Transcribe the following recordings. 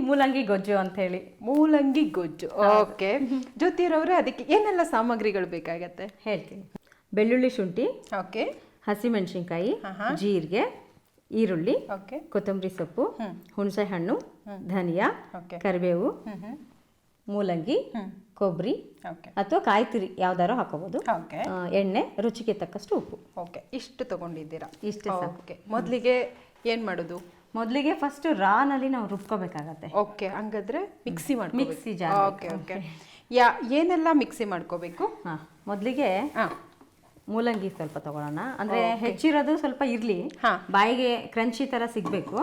ಮೂಲಂಗಿ ಗೊಜ್ಜು ಅಂತ ಹೇಳಿ. ಮೂಲಂಗಿ ಗೊಜ್ಜು. ಓಕೆ. ಜ್ಯೋತಿರವ್ರೆ ಅದಕ್ಕೆ ಏನೆಲ್ಲ ಸಾಮಗ್ರಿಗಳು ಬೇಕಾಗತ್ತೆ? ಹೇಳ್ತೀನಿ. ಬೆಳ್ಳುಳ್ಳಿ ಶುಂಠಿ ಓಕೆ. ಹಸಿಮೆಣಸಿನ್ಕಾಯಿ ಜೀರಿಗೆ ಈರುಳ್ಳಿ ಓಕೆ. ಕೊತ್ತಂಬರಿ ಸೊಪ್ಪು ಹುಣಸೆ ಹಣ್ಣು ಧನಿಯಾ ಓಕೆ. ಕರಿಬೇವು ಮೂಲಂಗಿ ಕೊಬ್ಬರಿ ಓಕೆ. ಅಥವಾ ಕಾಯಿ ತುರಿ ಯಾವ್ದಾರು ಹಾಕೋಬಹುದು ಓಕೆ ಎಣ್ಣೆ ರುಚಿಗೆ ತಕ್ಕಷ್ಟು ಉಪ್ಪು. ಓಕೆ. ಇಷ್ಟು ತಗೊಂಡಿದ್ದೀರಾ? ಇಷ್ಟು ಓಕೆ. ಮೊದಲಿಗೆ ಏನ್ ಮಾಡೋದು? ಮೊದಲಿಗೆ ಫಸ್ಟ್ ರಾನಲ್ಲಿ ನಾವು ರುಬ್ಕೋಬೇಕಾಗತ್ತೆ. ಓಕೆ ಹಂಗಾದ್ರೆ ಮಿಕ್ಸಿ ಮಾಡಿ mixie jar okay okay yeah ಏನೆಲ್ಲ ಮಿಕ್ಸಿ ಮಾಡ್ಕೋಬೇಕು? ಹಾ ಮೊದಲಿಗೆ ಹಾ. ಮೂಲಂಗಿ ಸ್ವಲ್ಪ ತಗೊಳ್ಳೋಣ. ಅಂದ್ರೆ ಹೆಚ್ಚಿರೋದು ಸ್ವಲ್ಪ ಇರ್ಲಿ. ಹಾ. ಬಾಯಿಗೆ ಕ್ರಂಚಿ ತರ ಸಿಗ್ಬೇಕು.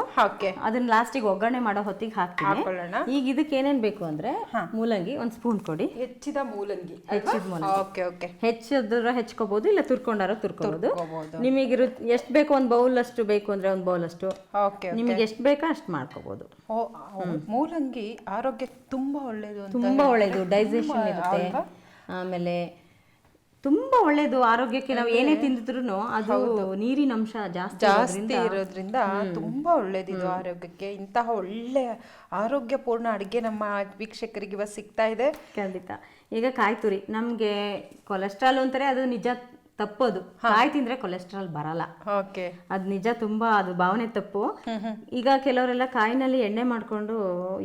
ಅದನ್ನ ಲಾಸ್ಟಿಗೆ ಒಗ್ಗರಣೆ ಮಾಡೋ ಹೊತ್ತಿಗೆ ಹಾಕ್ತೀನಿ. ಈಗ ಇದಕ್ಕೆ ಏನೇನ್ ಬೇಕು ಅಂದ್ರೆ ಮೂಲಂಗಿ ಒಂದ್ ಸ್ಪೂನ್ ಕೊಡಿ. ಹೆಚ್ಚಿದ ಮೂಲಂಗಿ. ಹೆಚ್ಚಿದ ಮೂಲಂಗಿ. ಹೆಚ್ಚಿದ್ರ ಹೆಚ್ಕೋಬಹುದು ಇಲ್ಲ ತುರ್ಕೊಂಡಾರ ತುರ್ಕೋಬಹುದು. ನಿಮಗೆ ಎಷ್ಟು ಬೇಕು ಒಂದ್ ಬೌಲ್ ಅಷ್ಟು ಬೇಕು ಅಂದ್ರೆ ಒಂದ್ ಬೌಲ್ ಅಷ್ಟು. ನಿಮಗೆ ಎಷ್ಟು ಬೇಕೋ ಅಷ್ಟು ಮಾಡ್ಕೋಬಹುದು ಮೂಲಂಗಿ ಆರೋಗ್ಯಕ್ಕೆ ತುಂಬಾ ಒಳ್ಳೇದು ತುಂಬಾ ಒಳ್ಳೇದು. ಡೈಜೆಷನ್ ಇರುತ್ತೆ. ಆಮೇಲೆ ತುಂಬಾ ಒಳ್ಳೇದು. ಆರೋಗ್ಯಕ್ಕೆ ನಾವು ಏನೇ ತಿಂದಿದ್ರು ಅದು ನೀರಿನ ಅಂಶ ಜಾಸ್ತಿ ಜಾಸ್ತಿ ಇರೋದ್ರಿಂದ. ತುಂಬಾ ಒಳ್ಳೇದಿದು ಆರೋಗ್ಯಕ್ಕೆ. ಇಂತಹ ಒಳ್ಳೆ ಆರೋಗ್ಯಪೂರ್ಣ ಅಡಿಗೆ ನಮ್ಮ ವೀಕ್ಷಕರಿಗೆ ಇವತ್ತು ಸಿಗ್ತಾ ಇದೆ. ಖಂಡಿತ. ಈಗ ಕಾಯ್ತುರಿ. ನಮ್ಗೆ ಕೊಲೆಸ್ಟ್ರಾಲ್ ಅಂತಾರೆ ಅದು ನಿಜ ತಪ್ಪದು. ಕಾಯಿ ತಿಂದ್ರೆ ಕೊಲೆಸ್ಟ್ರಾಲ್ ಬರಲ್ಲ. ಓಕೆ. ಅದ್ ನಿಜ ತುಂಬಾ ಅದು ಭಾವನೆ ತಪ್ಪು. ಈಗ ಕೆಲವರೆಲ್ಲ ಕಾಯಿನಲ್ಲಿ ಎಣ್ಣೆ ಮಾಡ್ಕೊಂಡು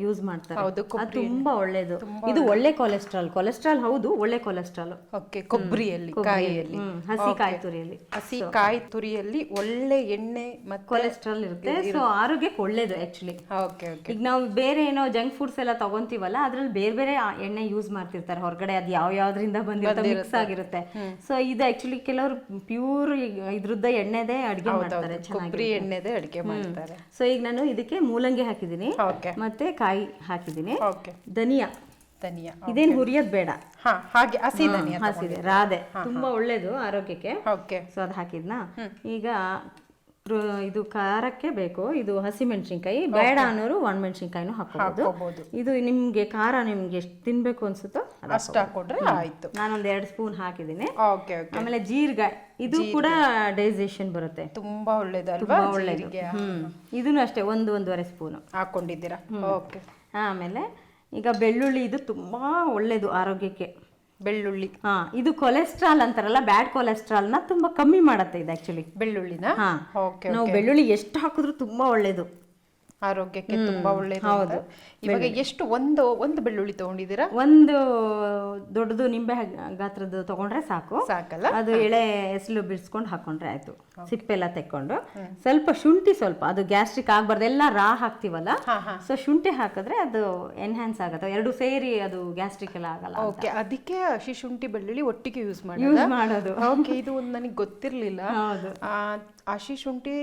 ಯೂಸ್ ಮಾಡ್ತಾರೆ. ಅದು ತುಂಬಾ ಒಳ್ಳೇದು. ಇದು ಒಳ್ಳೆ ಕೊಲೆಸ್ಟ್ರಾಲ್. ಕೊಲೆಸ್ಟ್ರಾಲ್ ಹೌದು ಒಳ್ಳೆ ಕೊಲೆಸ್ಟ್ರಾಲ್. ಓಕೆ ಕೊಬ್ಬರಿಯಲ್ಲಿ ಕಾಯಿಯಲ್ಲಿ. ಹಸಿ ಕಾಯಿ ತುರಿಯಲ್ಲಿ. ಹಸಿ ಕಾಯಿ ತುರಿಯಲ್ಲಿ ಒಳ್ಳೆ ಎಣ್ಣೆ ಮತ್ತೆ ಕೊಲೆಸ್ಟ್ರಾಲ್ ಇರುತ್ತೆ. ಸೊ ಆರೋಗ್ಯಕ್ಕೆ ಒಳ್ಳೇದು ಆಕ್ಚುಲಿ ಓಕೆ ಈಗ ನಾವು ಬೇರೆ ಏನೋ ಜಂಕ್ ಫುಡ್ಸ್ ಎಲ್ಲ ತಗೊಂತೀವಲ್ಲ ಅದ್ರಲ್ಲಿ ಬೇರೆ ಬೇರೆ ಎಣ್ಣೆ ಯೂಸ್ ಮಾಡ್ತಿರ್ತಾರೆ. ಹೊರಗಡೆ ಅದು ಯಾವ ಯಾವ್ದ್ರಿಂದ ಬಂದಿರುತ್ತೆ. ಮಿಕ್ಸ್ ಆಗಿರುತ್ತೆ ಸೊ ಇದು ಆಕ್ಚುಲಿ ಕೆಲವರು ಪ್ಯೂರ್ ಇದ್ರದ್ದ ಎಣ್ಣೆದೇ ಅಡಿಗೆ ಮಾಡ್ತಾರೆ ಚೆನ್ನಾಗಿ ಕೊಬ್ಬರಿ ಎಣ್ಣೆದೇ ಅಡಿಗೆ ಮಾಡ್ತಾರೆ. ಸೊ ಈಗ ನಾನು ಇದಕ್ಕೆ ಮೂಲಂಗಿ ಹಾಕಿದ್ದೀನಿ. ಮತ್ತೆ ಕಾಯಿ ಹಾಕಿದ್ದೀನಿ. ಧನಿಯಾ. ಧನಿಯಾ. ಇದೇನು ಹುರಿಯೋದ್ ಬೇಡ. ಹಾಗೆ ಹಸಿ ಧನಿಯಾ ಹಸಿದೆ ರಾಧೆ. ತುಂಬಾ ಒಳ್ಳೇದು ಆರೋಗ್ಯಕ್ಕೆ. ಸೊ ಅದು ಹಾಕಿದ್ನಾ? ಈಗ ಇದು ಖಾರಕ್ಕೆ ಬೇಕು. ಇದು ಹಸಿ ಮೆಣಸಿನ್ಕಾಯಿ ಬೇಡ ಅನ್ನೋರು ಒಣ ಮೆಣಸಿನ್ಕಾಯಿನೂ ಹಾಕೋಬಹುದು ಇದು ನಿಮ್ಗೆ ಖಾರ ನಿಮ್ಗೆ ಎಷ್ಟು ತಿನ್ಬೇಕು ಅನ್ಸುತ್ತೋ ಅಷ್ಟು ಹಾಕೊಂಡ್ರೆ ಆಯ್ತು. ನಾನೊಂದು ಎರಡು ಸ್ಪೂನ್ ಹಾಕಿದ್ದೀನಿ. Okay okay. ಆಮೇಲೆ ಜೀರಿಗೆ. ಇದು ಕೂಡ ಡೈಜೆಷನ್ ಬರುತ್ತೆ. ತುಂಬಾ ಒಳ್ಳೇದಲ್ವಾ ಒಳ್ಳೇದು. ಹ್ಮ್. ಇದನ್ನು ಅಷ್ಟೇ ಒಂದು ಒಂದೂವರೆ ಸ್ಪೂನ್. ಹಾಕೊಂಡಿದ್ದೀರಾ? ಓಕೆ. ಆಮೇಲೆ ಈಗ ಬೆಳ್ಳುಳ್ಳಿ ಇದು ತುಂಬಾ ಒಳ್ಳೇದು ಆರೋಗ್ಯಕ್ಕೆ. ಬೆಳ್ಳುಳ್ಳಿ. ಹಾ ಇದು ಕೊಲೆಸ್ಟ್ರಾಲ್ ಅಂತಾರಲ್ಲ ಬ್ಯಾಡ್ ಕೊಲೆಸ್ಟ್ರಾಲ್ನ ತುಂಬಾ ಕಮ್ಮಿ ಮಾಡುತ್ತೆ ಇದು ಆಕ್ಚುಲಿ ಬೆಳ್ಳುಳ್ಳಿನ? ಹಾ. ಓಕೆ ನಾವು ಬೆಳ್ಳುಳ್ಳಿ ಎಷ್ಟು ಹಾಕಿದ್ರು ತುಂಬಾ ಒಳ್ಳೇದು. ಆರೋಗ್ಯಕ್ಕೆ ತುಂಬಾ ಒಳ್ಳೇದು. ಇವಾಗ ಎಷ್ಟು ಒಂದು ಒಂದು ಬೆಳ್ಳುಳ್ಳಿ ತಗೊಂಡಿದ್ದೀರಾ? ಒಂದು ದೊಡ್ಡದು ನಿಂಬೆ ಗಾತ್ರದ್ದು ತಗೊಂಡ್ರೆ ಸಾಕು. ಸಾಕಲ್ಲ? ಅದು ಎಳೆ ಎಸ್ಲು ಬಿಡಿಸ್ಕೊಂಡು ಹಾಕೊಂಡ್ರೆ ಆಯ್ತು. ಸಿಪ್ಪೆಲ್ಲ ತೆಕ್ಕೊಂಡು. ಸ್ವಲ್ಪ ಶುಂಠಿ ಸ್ವಲ್ಪ ಅದು ಗ್ಯಾಸ್ಟ್ರಿಕ್ ಆಗ್ಬಾರ್ದು ಎಲ್ಲ ರಾ ಹಾಕ್ತಿವಲ್ಲ? ಸೊ ಶುಂಠಿ ಹಾಕಿದ್ರೆ ಅದು ಎನ್ಹ್ಯಾನ್ಸ್ ಆಗುತ್ತೆ. ಎರಡು ಸೇರಿ ಅದು ಗ್ಯಾಸ್ಟ್ರಿಕ್ ಎಲ್ಲ ಆಗಲ್ಲ ಓಕೆ ಅದಕ್ಕೆ ಹಸಿ ಶುಂಠಿ ಬೆಳ್ಳುಳ್ಳಿ ಒಟ್ಟಿಗೆ ಯೂಸ್ ಮಾಡಿ ಯೂಸ್ ಮಾಡೋದು. ಓಕೆ ಇದು ಒಂದು ನನಗೆ ಗೊತ್ತಿರ್ಲಿಲ್ಲ. ಹೌದು. ಆ, ಹಸಿ ಶುಂಠಿ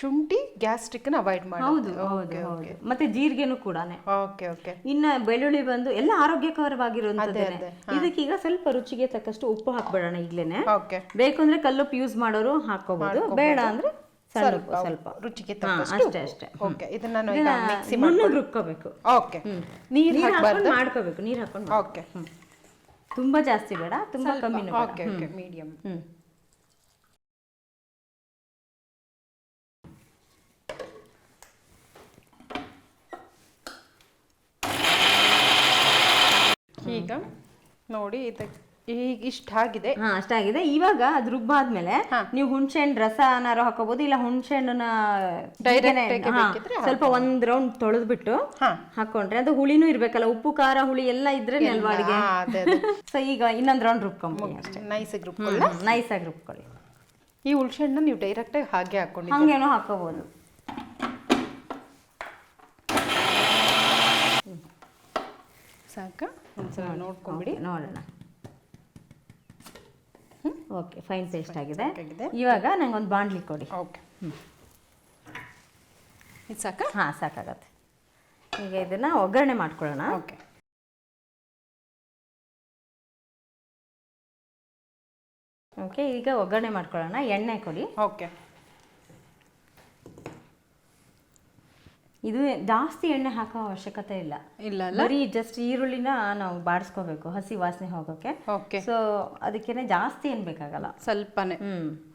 ಶುಂಠಿ ಗ್ಯಾಸ್ಟ್ರಿಕ್ ಅವಾಯ್ಡ್ ಮಾಡೋದು. ಹೌದು ಹೌದು. ಮತ್ತೆ ಜೀರಿಗೆನೂ ಕೂಡಾನೆ. ಓಕೆ ಓಕೆ ಇನ್ನ ಬೆಳ್ಳುಳ್ಳಿ ಬಂದು ಎಲ್ಲ ಆರೋಗ್ಯಕರವಾಗಿರುವಂತದ್ದೇನೆ ಇದಕ್ಕೀಗ ಸ್ವಲ್ಪ ರುಚಿಗೆ ತಕ್ಕಷ್ಟು ಉಪ್ಪು ಹಾಕ್ಬಿಡೋಣ ಈಗ್ಲೇನೆ. ಓಕೆ ಬೇಕು ಅಂದ್ರೆ ಕಲ್ಲುಪ್ಪು ಯೂಸ್ ಮಾಡೋರು ಹಾಕೋಬಹುದು ಬೇಡ ಅಂದ್ರೆ ಸ್ವಲ್ಪ ರುಚಿಗೆ ಅಷ್ಟೇ ಅಷ್ಟೇ. ಓಕೆ ಇದನ್ನ ನಾನು ಈಗ ಮಿಕ್ಸಿ ನುಣ್ಣಗೆ ರುಬ್ಕೋಬೇಕು. ಓಕೆ ನೀರು ನೀರ್ ಹಾಕ್ಬಾರ್ದು? ಮಾಡ್ಕೋಬೇಕು ನೀರ್ ಹಾಕೊಂಡು ಓಕೆ ತುಂಬಾ ಜಾಸ್ತಿ ಬೇಡ ತುಂಬಾ ಕಮ್ಮಿ ಓಕೆ ಓಕೆ ಮೀಡಿಯಂ ಹ್ಮ್. ಈಗ ನೋಡಿ ಇದಕ್ಕೆ ಈಗ ಇಷ್ಟ ಆಗಿದೆ. ಹಾ ಅಷ್ಟಾಗಿದೆ ಇವಾಗ ಅದು ರುಬ್ಬಾದ್ಮೇಲೆ ನೀವು ಹುಣಸೆ ಹಣ್ಣು ರಸ ಏನಾರು ಹಾಕೋಬಹುದು ಇಲ್ಲ ಹುಣಸೆ ಹಣ್ಣನ್ನ Direct ಆಗಿ ಹಾ, ಬೇಕಿದ್ರೆ ಸ್ವಲ್ಪ ಒಂದ್ ರೌಂಡ್ ತೊಳೆದ್ಬಿಟ್ಟು ಹಾ. ಹಾಕೊಂಡ್ರೆ ಅದು ಹುಳಿನೂ ಇರ್ಬೇಕಲ್ಲ ಉಪ್ಪು ಖಾರ ಹುಳಿ ಎಲ್ಲ ಇದ್ರೆ ಅಲ್ವಾ ಅಡಿಗೆ? ಹಾ, ಅದೇ ಅದೇ. ಸೊ ಈಗ ಇನ್ನೊಂದ್ ರೌಂಡ್ ರುಬ್ಕೊಂಬಿಡಿ ಅಷ್ಟೇ. ನೈಸ್ ಗ್ರೂಪ್ ನೈಸ್ ಆಗಿ ರುಬ್ಕೊಳ್ಳಿ. ಈ ಹುಳ್ಸೆಹಣ್ಣು ನೀವು ಡೈರೆಕ್ಟ್ ಆಗಿ ಹಾಗೆ ಹಾಕೊಂಡು ಹಂಗೇನೋ ಹಾಕೋಬಹುದು ಸಾಕ? ಒಂದ್ಸಲ ನೋಡ್ಕೊಂಬಿಡಿ. ನೋಡೋಣ. ಓಕೆ ಫೈನ್ ಪೇಸ್ಟ್ ಆಗಿದೆ. ಇವಾಗ ಇವಾಗ ಒಂದು ಬಾಂಡ್ಲಿ ಕೊಡಿ. ಓಕೆ. ಇದು ಸಾಕ? ಹಾಂ ಸಾಕಾಗತ್ತೆ. ಈಗ ಇದನ್ನು ಒಗ್ಗರಣೆ ಮಾಡ್ಕೊಳ್ಳೋಣ. ಓಕೆ. ಓಕೆ ಈಗ ಒಗ್ಗರಣೆ ಮಾಡ್ಕೊಳ್ಳೋಣ. ಎಣ್ಣೆ ಕೊಡಿ. ಓಕೆ. ಇದು ಜಾಸ್ತಿ ಎಣ್ಣೆ ಹಾಕೋ ಅವಶ್ಯಕತೆ ಇಲ್ಲ. ಇಲ್ಲ ಬರೀ ಜಸ್ಟ್ ಈರುಳ್ಳಿನ ನಾವು ಬಾಡಿಸ್ಕೋಬೇಕು ಹಸಿ ವಾಸನೆ ಹೋಗೋಕೆ. ಓಕೆ ಸೊ ಅದಕ್ಕೇನೆ ಜಾಸ್ತಿ ಏನ್ ಬೇಕಾಗಲ್ಲ. ಸ್ವಲ್ಪನೇ.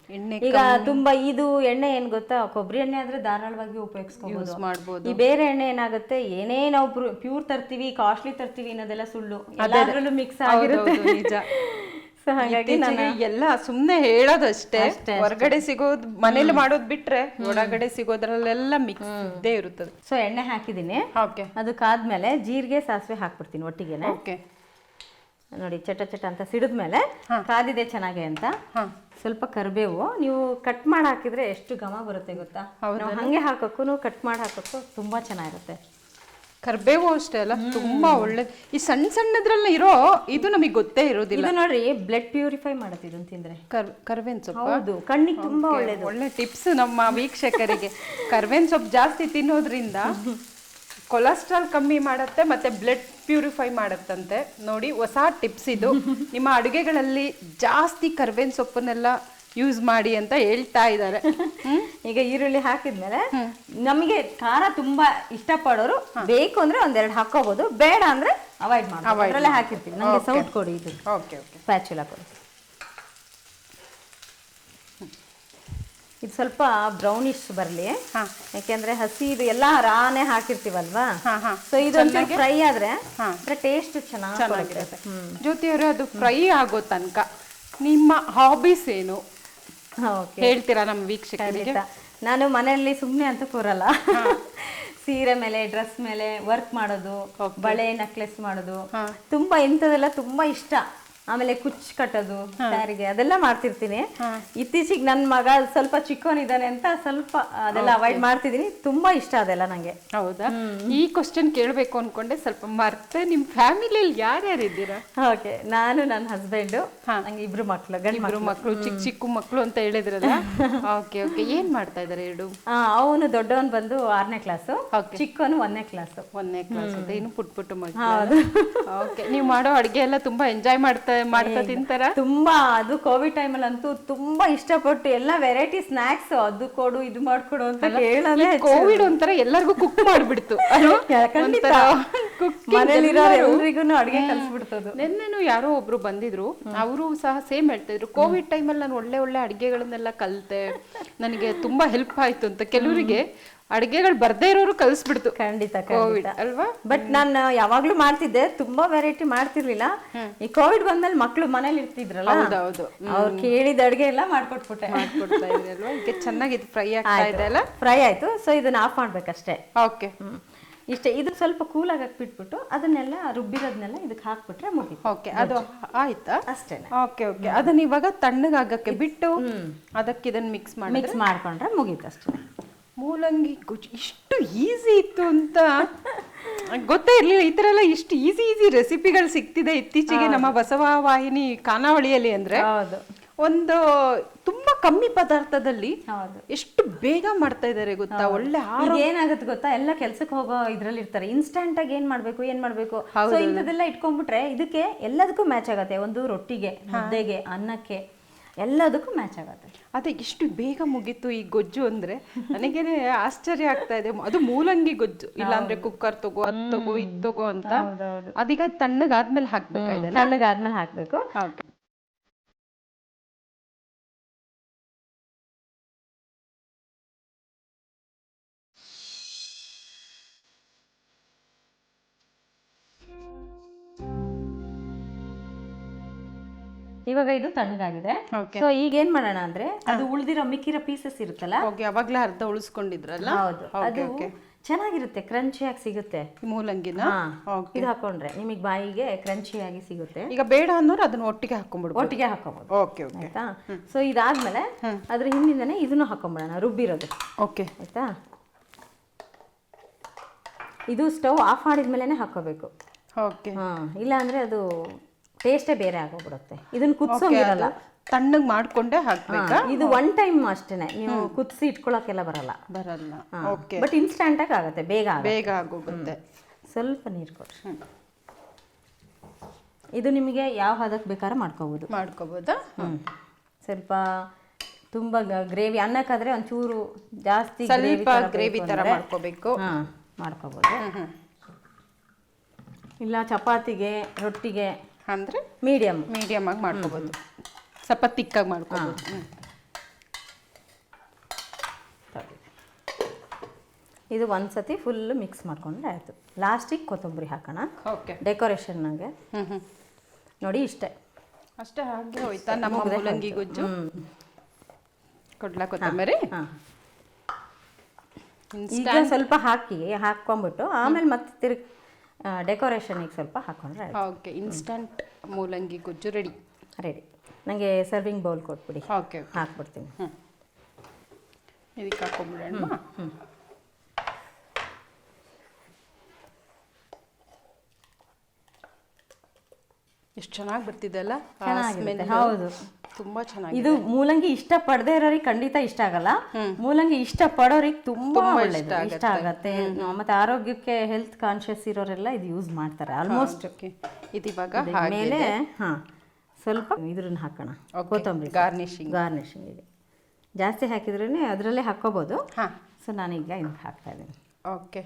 ಎಣ್ಣೆ ಈಗ ತುಂಬಾ ಇದು ಎಣ್ಣೆ ಏನ್ ಗೊತ್ತಾ? ಕೊಬ್ಬರಿ ಎಣ್ಣೆ ಆದ್ರೆ ಧಾರಾಳವಾಗಿ ಉಪಯೋಗಿಸ್ಕೋಬಹುದು ಈ ಬೇರೆ ಎಣ್ಣೆ ಏನಾಗುತ್ತೆ? ಏನೇ ನಾವು ಪ್ಯೂರ್ ತರ್ತೀವಿ ಕಾಸ್ಟ್ಲಿ ತರ್ತೀವಿ ಅನ್ನೋದೆಲ್ಲ ಸುಳ್ಳು. ಎಲ್ಲಾದ್ರಲ್ಲೂ ಮಿಕ್ಸ್ ಆಗಿರುತ್ತೆ. ನಿಜ. ಸೊ ಹಾಗಾಗಿ ಇತ್ತೀಚೆಗೆ ಎಲ್ಲ ಸುಮ್ನೆ ಹೇಳೋದಷ್ಟೇ ಹೊರಗಡೆ ಸಿಗೋದು ಮನೇಲಿ ಮಾಡೋದ್ ಬಿಟ್ರೆ ಒಳಗಡೆ ಸಿಗೋದ್ರಲ್ಲೆಲ್ಲ ಮಿಕ್ಸ್ ಇದ್ದೇ ಇರುತ್ತದೆ. ಸೊ ಎಣ್ಣೆ ಹಾಕಿದೀನಿ ಓಕೆ ಅದಕ್ಕಾದ್ಮೇಲೆ ಜೀರಿಗೆ ಸಾಸಿವೆ ಹಾಕ್ಬಿಡ್ತೀನಿ ಒಟ್ಟಿಗೆನೆ. ಓಕೆ ನೋಡಿ ಚಟ ಚಟ ಅಂತ ಸಿಡಿದ್ಮೇಲೆ ಕಾದಿದೆ ಚೆನ್ನಾಗೆ ಅಂತ. ಹಾ. ಸ್ವಲ್ಪ ಕರಿಬೇವು. ನೀವು ಕಟ್ ಮಾಡಿ ಹಾಕಿದ್ರೆ ಎಷ್ಟು ಘಮ ಬರುತ್ತೆ ಗೊತ್ತಾ? ನಾವು ಹಂಗೆ ಹಾಕೋಕ್ಕೂ ಕಟ್ ಮಾಡಿ ಹಾಕೋಕ್ಕೂ ತುಂಬಾ ಚೆನ್ನಾಗಿರುತ್ತೆ. ಕರ್ಬೇವು ಅಷ್ಟೇ ಅಲ್ಲ ತುಂಬಾ ಒಳ್ಳೆ ಈ ಸಣ್ಣ ಸಣ್ಣದ್ರಲ್ಲಿ ಇರೋ ಇದು ನಮಗೆ ಗೊತ್ತೇ ಇರೋದಿಲ್ಲ. ಇದು ನೋಡ್ರಿ ಬ್ಲಡ್ ಪ್ಯೂರಿಫೈ ಮಾಡುತ್ತೆ ಇದನ್ನ ತಿಂದ್ರೆ. ಕರ್ ಕರ್ಬೇವಿನ ಸೊಪ್ಪು? ಹೌದು ಕಣ್ಣಿಗೆ ತುಂಬಾ ಒಳ್ಳೇದು. ಒಳ್ಳೆ ಟಿಪ್ಸ್ ನಮ್ಮ ವೀಕ್ಷಕರಿಗೆ. ಕರ್ಬೇವಿನ ಸೊಪ್ಪು ಜಾಸ್ತಿ ತಿನ್ನೋದ್ರಿಂದ ಕೊಲೆಸ್ಟ್ರಾಲ್ ಕಮ್ಮಿ ಮಾಡುತ್ತೆ ಮತ್ತೆ ಬ್ಲಡ್ ಪ್ಯೂರಿಫೈ ಮಾಡುತ್ತಂತೆ. ನೋಡಿ ಹೊಸ ಟಿಪ್ಸ್ ಇದು. ನಿಮ್ಮ ಅಡುಗೆಗಳಲ್ಲಿ ಜಾಸ್ತಿ ಕರ್ಬೇವಿನ ಸೊಪ್ಪನ್ನೆಲ್ಲ ಯೂಸ್ ಮಾಡಿ ಅಂತ ಹೇಳ್ತಾ ಇದ್ದಾರೆ. ಈಗ ಈರುಳ್ಳಿ ಹಾಕಿದ್ಮೇಲೆ ನಮಗೆ ಖಾರ ತುಂಬಾ ಇಷ್ಟಪಡೋರು ಬೇಕು ಅಂದ್ರೆ ಒಂದೆರಡು ಹಾಕೋಬಹುದು ಬೇಡ ಅಂದ್ರೆ ಅವಾಯ್ಡ್ ಮಾಡಿ ಅದ್ರಲ್ಲೇ ಹಾಕಿರ್ತೀವಿ ನಮಗೆ ಸೌಟ್ ಕೊಡಿ ಇದು. ಓಕೆ ಓಕೆ ಸ್ಪ್ಯಾಚುಲ ಕೊಡಿ. ಇದು ಸ್ವಲ್ಪ ಬ್ರೌನಿಶ್ ಬರಲಿ. ಯಾಕೆಂದ್ರೆ ಹಸಿ ಇದು ಎಲ್ಲ ರಾನೇ ಹಾಕಿರ್ತೀವಲ್ವಾ? ಸೊ ಇದೊಂದು ಫ್ರೈ ಆದ್ರೆ ಟೇಸ್ಟ್ ಚೆನ್ನಾಗಿ ಚೆನ್ನಾಗಿರುತ್ತೆ. ಜ್ಯೋತಿ ಅವರೇ ಅದು ಫ್ರೈ ಆಗೋ ತನಕ ನಿಮ್ಮ ಹಾಬೀಸ್ ಏನು? ಹೇಳ್ತೀರಾ ನಮ್ಮ ವೀಕ್ಷಕರಿಗೆ? ನಾನು ಮನೆಯಲ್ಲಿ ಸುಮ್ಮನೆ ಅಂತ ಕೂರಲ್ಲ. ಸೀರೆ ಮೇಲೆ ಡ್ರೆಸ್ ಮೇಲೆ ವರ್ಕ್ ಮಾಡೋದು ಬಳೆ ನೆಕ್ಲೆಸ್ ಮಾಡೋದು. ತುಂಬಾ ಇಂಥದೆಲ್ಲ ತುಂಬಾ ಇಷ್ಟ. ಆಮೇಲೆ ಕುಚ್ ಕಟ್ಟೋದು ಸ್ಯಾರಿಗೆ ಅದೆಲ್ಲ ಮಾಡ್ತಿರ್ತೀನಿ. ಇತ್ತೀಚೆಗೆ ನನ್ನ ಮಗ ಸ್ವಲ್ಪ ಚಿಕ್ಕವನಿದ್ದಾನೆ ಅಂತ ಸ್ವಲ್ಪ ಅದೆಲ್ಲ ಅವಾಯ್ಡ್ ಮಾಡ್ತಿದ್ದೀನಿ. ತುಂಬಾ ಇಷ್ಟ ಅದೆಲ್ಲ ನಂಗೆ. ಹೌದಾ? ಈ ಕ್ವಶನ್ ಕೇಳಬೇಕು ಅನ್ಕೊಂಡೆ ಸ್ವಲ್ಪ ಮರ್ತೆ. ನಿಮ್ಮ ಫ್ಯಾಮಿಲಿಯಲ್ಲಿ ಯಾರ್ಯಾರು ಇದ್ದೀರಾ? ಓಕೆ ನಾನು ನನ್ನ ಹಸ್ಬೆಂಡು ನಂಗೆ ಇಬ್ರು ಮಕ್ಕಳು ಗಂಡು ಮಕ್ಕಳು ಚಿಕ್ಕ ಚಿಕ್ಕ ಮಕ್ಕಳು ಅಂತ ಹೇಳಿದ್ರಲ್ಲ? ಓಕೆ ಓಕೆ ಏನ್ ಮಾಡ್ತಾ ಇದಾರೆ ಎರಡು ಅವನು ದೊಡ್ಡವನ್ ಬಂದು ಆರನೇ ಕ್ಲಾಸು. ಚಿಕ್ಕವನು ಒಂದನೇ ಕ್ಲಾಸು ಒಂದನೇ ಕ್ಲಾಸ್ ಇನ್ನು ಪುಟ್ ಪುಟ್ಟು ಮಕ್ಕಳು ಓಕೆ ನೀವು ಮಾಡೋ ಅಡುಗೆ ಎಲ್ಲ ತುಂಬಾ ಎಂಜಾಯ್ ಮಾಡ್ತಾ ಮಾಡ್ತಾ ತಿಂತಾರ? ತುಂಬಾ ಅದು ಕೋವಿಡ್ ಟೈಮಲ್ಲಿ ಅಂತೂ ತುಂಬಾ ಇಷ್ಟಪಟ್ಟು ಎಲ್ಲ ವೆರೈಟಿ ಸ್ನಾಕ್ಸ್ ಅದು ಕೊಡು ಇದು ಮಾಡ್ಕೊಡು ಅಂತ ಕೇಳೋದೇ ಕೋವಿಡ್ ಒಂಥರ ಎಲ್ಲರಿಗೂ ಕುಕ್ ಮಾಡ್ಬಿಡ್ತು. ಎಲ್ರಿಗೂ ಅಡಿಗೆ ಕಲ್ಸ್ಬಿಡ್ತದು. ನಿನ್ನೆನು ಯಾರೋ ಒಬ್ರು ಬಂದಿದ್ರು ಅವರು ಸಹ ಸೇಮ್ ಹೇಳ್ತಾ ಇದ್ರು ಕೋವಿಡ್ ಅಲ್ಲಿ ನಾನು ಒಳ್ಳೆ ಒಳ್ಳೆ ಅಡಿಗೆಗಳನ್ನೆಲ್ಲ ಕಲಿತೆ ನನಗೆ ತುಂಬಾ ಹೆಲ್ಪ್ ಆಯ್ತು ಅಂತ. ಕೆಲವರಿಗೆ ಅಡಿಗೆಗಳು ಬರ್ದೇ ಇರೋರು ಕಲಿಸ್ಬಿಡ್ತು. ಖಂಡಿತ ಕೋವಿಡ್ ಅಲ್ವಾ? ಬಟ್ ನಾನು ಯಾವಾಗ್ಲೂ ಮಾಡ್ತಿದ್ದೆ ತುಂಬಾ ವೆರೈಟಿ ಮಾಡ್ತಿರ್ಲಿಲ್ಲ. ಈ ಕೋವಿಡ್ ಬಂದ್ಮೇಲೆ ಮಕ್ಳು ಮನೇಲಿ ಇರ್ತಿದ್ರಲ್ಲ? ಹೌದೌದು. ಅವ್ರು ಕೇಳಿದ ಅಡ್ಗೆ ಎಲ್ಲ ಮಾಡ್ಕೊಟ್ಬಿಟ್ಟೆ. ಮಾಡ್ಕೊಡ್ತಾ ಅಲ್ವಾ? ಚೆನ್ನಾಗಿದೆ ಫ್ರೈ ಆಗ್ತಾ ಇದೆ ಅಲ್ಲ? ಫ್ರೈ ಆಯ್ತು. ಸೊ ಇದನ್ನ ಆಫ್ ಮಾಡ್ಬೇಕಷ್ಟೇ. ಓಕೆ. ಇಷ್ಟೇ ಇದು ಸ್ವಲ್ಪ ಕೂಲ್ ಆಗಕ್ ಬಿಟ್ಬಿಟ್ಟು ಅದನ್ನೆಲ್ಲ ರುಬ್ಬಿರೋದ್ನೆಲ್ಲ ಇದಕ್ಕೆ ಹಾಕ್ಬಿಟ್ರೆ ಮುಗಿ ಓಕೆ ಅದು ಆಯ್ತಾ? ಅಷ್ಟೇ ಓಕೆ ಓಕೆ ಅದನ್ನ ಇವಾಗ ತಣ್ಣಗಾಗಕ್ಕೆ ಬಿಟ್ಟು ಅದಕ್ಕೆ ಇದನ್ನ ಮಿಕ್ಸ್ ಮಾಡಿ ಮಿಕ್ಸ್ ಮಾಡ್ಕೊಂಡ್ರೆ ಮುಗೀತು ಅಷ್ಟೇ. ಮೂಲಂಗಿ ಗೊಜ್ಜು ಇಷ್ಟು ಈಸಿ ಇತ್ತು ಅಂತ. ಗೊತ್ತೇ ಇರಲಿಲ್ಲ ಈ ಥರ ಎಲ್ಲ ಇಷ್ಟು ಈಸಿ ಈಸಿ ರೆಸಿಪಿಗಳು ಸಿಗ್ತಿದೆ ಇತ್ತೀಚೆಗೆ ನಮ್ಮ ಬಸವ ವಾಹಿನಿ ಖಾನಾವಳಿಯಲ್ಲಿ ಅಂದ್ರೆ. ಒಂದು ತುಂಬಾ ಕಮ್ಮಿ ಪದಾರ್ಥದಲ್ಲಿ ಎಷ್ಟು ಬೇಗ ಮಾಡ್ತಾ ಇದ್ದಾರೆ ಗೊತ್ತಾ? ಒಳ್ಳೆ ಏನಾಗುತ್ತೆ ಗೊತ್ತಾ? ಎಲ್ಲ ಕೆಲ್ಸಕ್ಕೆ ಹೋಗೋ ಇದ್ರಲ್ಲಿ ಇರ್ತಾರೆ ಇನ್ಸ್ಟಂಟ್ ಆಗಿ ಏನ್ ಮಾಡ್ಬೇಕು ಏನ್ ಮಾಡ್ಬೇಕು? ಸೊ ಇಂಥದೆಲ್ಲ ಇಟ್ಕೊಂಡ್ಬಿಟ್ರೆ ಇದಕ್ಕೆ ಎಲ್ಲದಕ್ಕೂ ಮ್ಯಾಚ್ ಆಗತ್ತೆ. ಒಂದು ರೊಟ್ಟಿಗೆ ಮುದ್ದೆಗೆ ಅನ್ನಕ್ಕೆ. ಎಲ್ಲದಕ್ಕೂ ಮ್ಯಾಚ್ ಆಗುತ್ತೆ. ಅದೇ ಇಷ್ಟು ಬೇಗ ಮುಗೀತು ಈ ಗೊಜ್ಜು ಅಂದ್ರೆ ನನಗೇನೆ ಆಶ್ಚರ್ಯ ಆಗ್ತಾ ಇದೆ. ಅದು ಮೂಲಂಗಿ ಗೊಜ್ಜು. ಇಲ್ಲಾಂದ್ರೆ ಕುಕ್ಕರ್ ತಗೋ ಅದ್ ತಗೋ ಇದ್ ತಗೋ ಅಂತ. ಅದೀಗ ತಣ್ಣಗಾದ್ಮೇಲೆ ಹಾಕ್ಬೇಕಾಗಿದೆ ತಣ್ಣಗಾದ್ಮೇಲೆ ಹಾಕ್ಬೇಕು. ಇವಾಗ ಇದು ತಣ್ಣಗಾಗಿದೆ. ಸೊ ಈಗ ಏನ್ ಮಾಡೋಣ ಅಂದ್ರೆ ಅದು ಉಳಿದಿರೋ ಮಿಕ್ಕಿರೋ ಪೀಸಸ್ ಇರುತ್ತಲ್ಲ? ಓಕೆ ಅವಾಗ್ಲೇ ಅರ್ಧ ಉಳಿಸ್ಕೊಂಡಿದ್ರಲ್ಲ? ಹೌದು. ಅದು ಚೆನ್ನಾಗಿರುತ್ತೆ ಕ್ರಂಚಿಯಾಗಿ ಸಿಗುತ್ತೆ. ಮೂಲಂಗಿನ? ಇದು ಹಾಕೊಂಡ್ರೆ ನಿಮಗೆ ಬಾಯಿಗೆ ಕ್ರಂಚಿಯಾಗಿ ಸಿಗುತ್ತೆ. ಈಗ ಬೇಡ ಅನ್ನೋರು ಅದನ್ನ ಒಟ್ಟಿಗೆ ಹಾಕೊಂಡ್ಬಿಡು ಒಟ್ಟಿಗೆ ಹಾಕೋಬಹುದು ಓಕೆ ಓಕೆ ಆಯ್ತಾ? ಸೊ ಇದಾದ್ಮೇಲೆ ಅದ್ರ ಹಿಂದಿಂದನೆ ಇದನ್ನು ಹಾಕೊಂಡ್ಬಿಡೋಣ ರುಬ್ಬಿರೋದು. ಓಕೆ ಆಯ್ತಾ? ಇದು ಸ್ಟವ್ ಆಫ್ ಮಾಡಿದ್ಮೇಲೆ ಹಾಕೋಬೇಕು. ಓಕೆ ಹಾ ಇಲ್ಲ ಅಂದ್ರೆ ಅದು ಟೇಸ್ಟೇ ಬೇರೆ ಆಗೋಗ್ಬಿಡುತ್ತೆ. ಇದನ್ನ ಕುದಿಸೋಂಗಿರಲ್ಲ ತಣ್ಣಗೆ ಮಾಡ್ಕೊಂಡೆ ಹಾಕ್ಬೇಕಾ? ಇದು ಒನ್ ಟೈಮ್ ಅಷ್ಟೇನೆ ನೀವು ಕುದಿಸಿ ಇಟ್ಕೊಳಕ್ಕೆಲ್ಲ ಬರಲ್ಲ. ಬರಲ್ಲ. ಓಕೆ ಬಟ್ ಇನ್ಸ್ಟಂಟ್ ಆಗಿ ಆಗುತ್ತೆ ಬೇಗ ಬೇಗ ಆಗೋಗುತ್ತೆ. ಸ್ವಲ್ಪ ನೀರು ಕೊಡಿ ಇದು ನಿಮಗೆ ಯಾವ ಹದಕ್ಕೆ ಬೇಕಾದ್ರೆ ಮಾಡ್ಕೋಬೋದು. ಮಾಡ್ಕೋಬೋದಾ. ಸ್ವಲ್ಪ ತುಂಬ ಗ್ರೇವಿ ಅನ್ನಕ್ಕಾದ್ರೆ ಒಂಚೂರು ಜಾಸ್ತಿ ಸ್ವಲ್ಪ ಗ್ರೇವಿ ಥರ ಮಾಡ್ಕೋಬೇಕು. ಮಾಡ್ಕೋಬೋದು. ಇಲ್ಲ ಚಪಾತಿಗೆ ರೊಟ್ಟಿಗೆ ಅಂದ್ರೆ ಮೀಡಿಯಮ್ ಮೀಡಿಯಮ್ ಆಗಿ ಮಾಡ್ಕೋಬಹುದು ಸ್ವಲ್ಪ ತಿಕ್ಕಾಗಿ ಮಾಡ್ಕೋಬೋದು. ಇದು ಒಂದ್ಸತಿ ಫುಲ್ ಮಿಕ್ಸ್ ಮಾಡ್ಕೊಂಡ್ರೆ ಆಯ್ತು. ಲಾಸ್ಟಿಗೆ ಕೊತ್ತಂಬರಿ ಹಾಕೋಣ. ಓಕೆ ಡೆಕೋರೇಷನ್ನಾಗೆ ನೋಡಿ ಇಷ್ಟೇ. ಅಷ್ಟೇ ಹಾಗೆ ಹೋಯ್ತಾ? ನಮ್ಮ ಮೂಲಂಗಿ ಗೊಜ್ಜು? ಕೊಡ್ಲಾ ಕೊತ್ತಂಬರಿ? ಹಾಂ. ಈಗ ಸ್ವಲ್ಪ ಹಾಕಿ ಹಾಕ್ಕೊಂಬಿಟ್ಟು ಆಮೇಲೆ ಮತ್ತೆ ತಿರ್ಗಿ ಡೆಕೋರೇಷನಿಗೆ ಸ್ವಲ್ಪ ಹಾಕೊಂಡ್ರೆ ಓಕೆ ಇನ್ಸ್ಟಂಟ್ ಮೂಲಂಗಿ ಗೊಜ್ಜು ರೆಡಿ ರೆಡಿ ನನಗೆ ಸರ್ವಿಂಗ್ ಬೌಲ್ ಕೊಟ್ಬಿಡಿ. ಓಕೆ ಹಾಕ್ಬಿಡ್ತೀನಿ. ಇದಕ್ಕೆ ಹ್ಞೂ ಎಷ್ಟು ಚೆನ್ನಾಗಿ ಬರ್ತಿದೆ ಅಲ್ಲ? ಆ ಚೆನ್ನಾಗಿರುತ್ತೆ, smell. ಹೌದು. ತುಂಬಾ ಚೆನ್ನಾಗಿ ಇದು ಮೂಲಂಗಿ ಇಷ್ಟ ಪಡದೇ ಇರೋರಿಗೆ ಖಂಡಿತ ಇಷ್ಟ ಆಗಲ್ಲ. ಮೂಲಂಗಿ ಇಷ್ಟ ಪಡೋರಿಗೆ ತುಂಬಾ ಒಳ್ಳೇದು. ಇಷ್ಟ ಆಗತ್ತೆ. ಮತ್ತೆ ಆರೋಗ್ಯಕ್ಕೆ ಹೆಲ್ತ್ ಕಾನ್ಶಿಯಸ್ ಇರೋರೆಲ್ಲ ಇದು ಯೂಸ್ ಮಾಡ್ತಾರೆ. ಆಲ್ಮೋಸ್ಟ್ ಇದು ಇವಾಗ ಮೇಲೆ ಹಾ. ಸ್ವಲ್ಪ ಇದ್ರನ್ನ ಹಾಕೋಣ. ಕೊತ್ತಂಬರಿ ಗಾರ್ನಿಶಿಂಗ್ ಗಾರ್ನಿಶಿಂಗ್ ಇದೆ. ಜಾಸ್ತಿ ಹಾಕಿದ್ರೇ ಅದರಲ್ಲೇ ಹಾಕೋಬಹುದು ಹಾ. ಸೊ ನಾನೀಗ ಇದು ಹಾಕ್ತಾ ಇದ್ದೀನಿ. ಓಕೆ